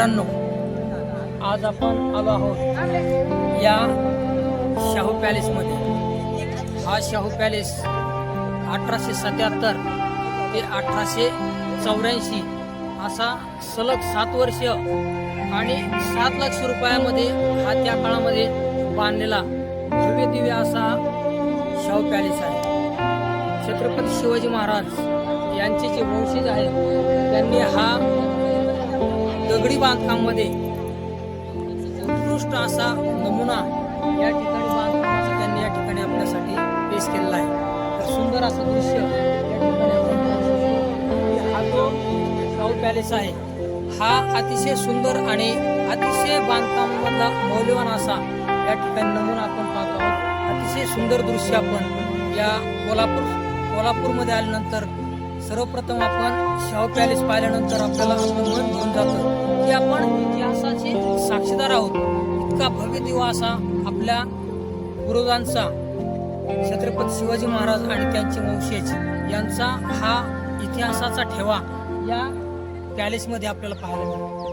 मित्रांनो आज आपण आलो आहोत या शाहू पॅलेसमध्ये हा शाहू पॅलेस अठराशे सत्याहत्तर ते अठराशे चौऱ्याऐंशी असा सलग सात वर्ष आणि सात लक्ष रुपयामध्ये हा त्या काळामध्ये बांधलेला दिव्य दिव्य असा शाहू पॅलेस आहे. छत्रपती शिवाजी महाराज यांचे जे वंशज आहेत त्यांनी हा बांधकामामध्ये उत्कृष्ट असा नमुना या ठिकाणी बांधकामाचा त्यांनी या ठिकाणी आपल्यासाठी पेश केलेला आहे. तर सुंदर असं दृश्य या ठिकाणी हा जो शाहू पॅलेस आहे हा अतिशय सुंदर आणि अतिशय बांधकामामधला मौल्यवान असा या ठिकाणी नमुना आपण पाहतो अतिशय सुंदर दृश्य आपण या कोल्हापूर कोल्हापूरमध्ये आल्यानंतर सर्वप्रथम आपण शाहू पॅलेस पाहिल्यानंतर आपल्याला मन घेऊन जातो की आपण इतिहासाचे साक्षीदार आहोत. इतका भव्य दिवा असा आपल्या पूर्वजांचा छत्रपती शिवाजी महाराज आणि त्यांचे वंशज यांचा हा इतिहासाचा ठेवा या पॅलेसमध्ये आपल्याला पाहायला मिळतो